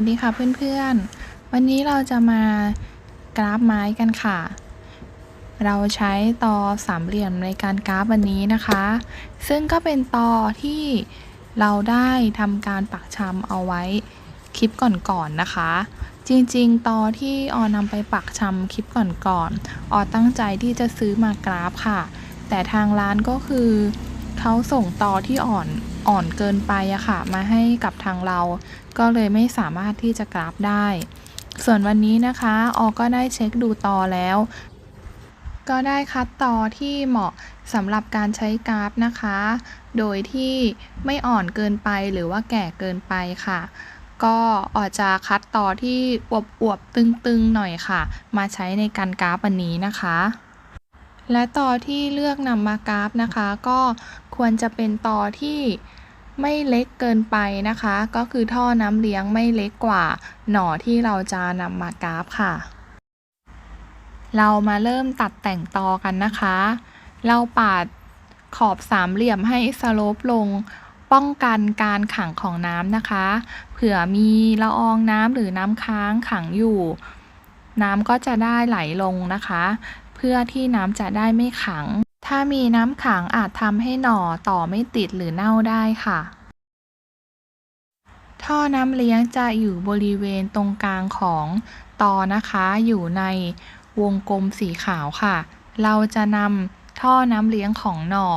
วัสดีค่ะเพื่อนๆ วันนี้เราจะมากราฟไม้กันค่ะ เราใช้ตอสามเหลี่ยมในการกราฟวันนี้นะคะ ซึ่งก็เป็นตอที่เราได้ทำการปักชำเอาไว้คลิปก่อนๆนนะคะ จริงๆ ตอที่ออนำไปปักชำคลิปก่อนๆออตั้งใจที่จะซื้อมากราฟค่ะ แต่ทางร้านก็คือ เขาส่งตอที่อ่อนอ่อนเกินไปอะค่ะ มาให้กับทางเรา ก็เลยไม่สามารถที่จะกราฟได้ ส่วนวันนี้นะคะออก็ได้เช็คดูตอแล้ว ก็ได้คัดตอที่เหมาะสำหรับการใช้กราฟนะคะ โดยที่ไม่อ่อนเกินไปหรือว่าแก่เกินไปค่ะก็ออกจะคัดต่อที่อวบๆตึงๆหน่อยค่ะ มาใช้ในการกราฟวันนี้นะคะ และต่อที่เลือกนำมากราฟนะคะ ก็ ควรจะเป็นตอที่ไม่เล็กเกินไปนะคะ ก็คือท่อน้ำเลี้ยงไม่เล็กกว่าหน่อที่เราจะนำมากราฟค่ะ เรามาเริ่มตัดแต่งตอกันนะคะ เราปาดขอบสามเหลี่ยมให้สโลปลงป้องกันการขังของน้ำนะคะ เผื่อมีละอองน้ำหรือน้ำค้างขังอยู่ น้ำก็จะได้ไหลลงนะคะ เพื่อที่น้ำจะได้ไม่ขัง ถ้ามีน้ำขังอาจทำให้หน่อต่อไม่ติดหรือเน่าได้ค่ะ ท่อน้ำเลี้ยงจะอยู่บริเวณตรงกลางของตอนะคะ อยู่ในวงกลมสีขาวค่ะ เราจะนำท่อน้ำเลี้ยงของหน่อ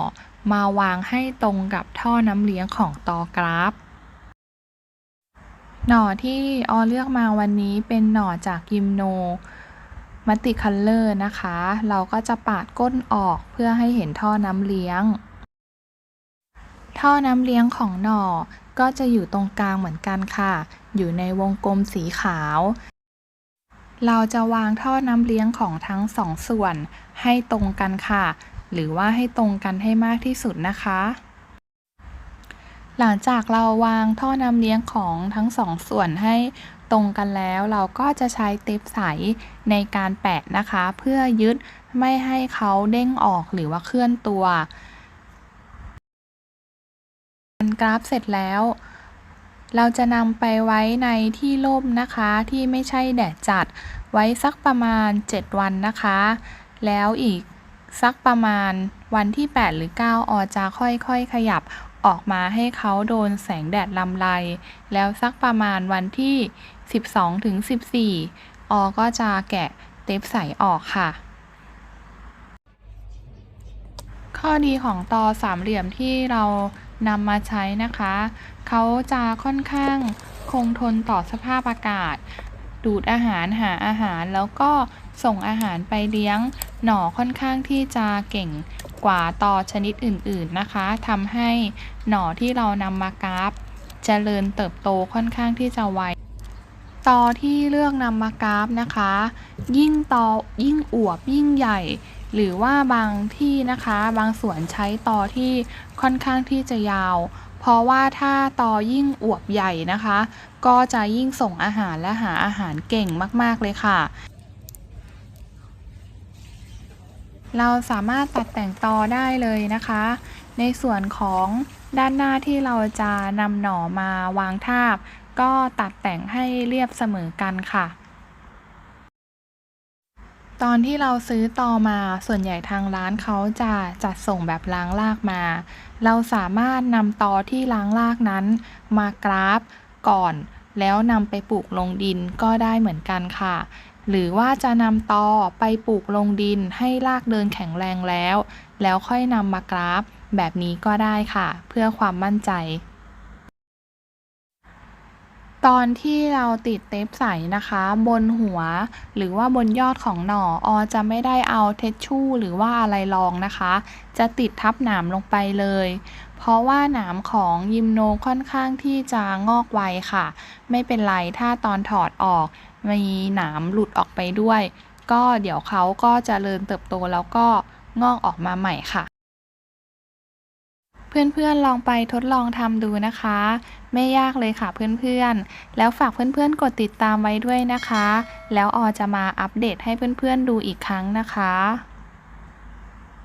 มาวางให้ตรงกับท่อน้ำเลี้ยงของตอกราฟ หน่อที่ออเลือกมาวันนี้เป็นหน่อจากยิมโน มัตติคัลเลอร์นะคะ เราก็จะปาดก้นออกเพื่อให้เห็นท่อน้ำเลี้ยง ท่อน้ำเลี้ยงของหน่อก็จะอยู่ตรงกลางเหมือนกันค่ะ อยู่ในวงกลมสีขาว เราจะวางท่อน้ำเลี้ยงของทั้งสองส่วนให้ตรงกันค่ะ หรือว่าให้ตรงกันให้มากที่สุดนะคะ หลังจากเราวางท่อน้ำเลี้ยงของทั้งสองส่วนให้ตรงกันแล้วเราก็จะใช้เทปใสในการแปะนะคะ เพื่อยึดไม่ให้เขาเด้งออกหรือว่าเคลื่อนตัวกรกราฟเสร็จแล้ว เราจะนำไปไว้ในที่ร่มนะคะที่ไม่ใช่แดดจัดไว้สักประมาณ 7 วันนะคะ แล้วอีกสักประมาณวันที่ 8 หรือ 9 ออจะค่อยๆ ขยับ ออกมาให้เขาโดนแสงแดดลำไร แล้วสักประมาณวันที่ 12ถึง14ออก็จะแกะเทปใสออกค่ะ ข้อดีของตอสามเหลี่ยมที่เรานำมาใช้นะคะ เขาจะค่อนข้างคงทนต่อสภาพอากาศ ดูดอาหารหาอาหารแล้วก็ส่งอาหารไปเลี้ยง หน่อค่อนข้างที่จะเก่งกว่าต่อชนิดอื่นๆนะคะทำให้หน่อที่เรานำมากราฟเจริญเติบโตค่อนข้างที่จะไวตอที่เลือกนำมากราฟนะคะ ยิ่งตอยิ่งอวบยิ่งใหญ่ หรือว่าบางที่นะคะ บางส่วนใช้ตอที่ค่อนข้างที่จะยาว เพราะว่าถ้าตอยิ่งอวบใหญ่นะคะ ก็จะยิ่งส่งอาหารและหาอาหารเก่งมากๆเลยค่ะ เราสามารถตัดแต่งตอได้เลยนะคะ ในส่วนของด้านหน้าที่เราจะนำหน่อมาวางทาบ ก็ตัดแต่งให้เรียบเสมอกันค่ะ ตอนที่เราซื้อตอมาส่วนใหญ่ทางร้านเขาจะจัดส่งแบบล้างรากมา เราสามารถนำตอที่ล้างรากนั้น มากราฟก่อนแล้วนำไปปลูกลงดินก็ได้เหมือนกันค่ะ หรือว่าจะนำตอไปปลูกลงดินให้รากเดินแข็งแรงแล้ว แล้วค่อยนำมากราฟ แบบนี้ก็ได้ค่ะ เพื่อความมั่นใจ ตอนที่เราติดเทปใสนะคะ บนหัว หรือว่าบนยอดของหน่อออจะไม่ได้เอาเทชชู่หรือว่าอะไรรองนะคะ จะติดทับหนามลงไปเลยเพราะว่าหนามของยิมโนค่อนข้างที่จะงอกไวค่ะ ไม่เป็นไรถ้าตอนถอดออก มีหนามหลุดออกไปด้วย ก็เดี๋ยวเขาก็จะเริญเติบโตแล้วก็งอกออกมาใหม่ค่ะ เพื่อนๆลองไปทดลองทำดูนะคะ ไม่ยากเลยค่ะเพื่อนๆ แล้วฝากเพื่อนๆกดติดตามไว้ด้วยนะคะ แล้วออจะมาอัปเดตให้เพื่อนๆดูอีกครั้งนะคะ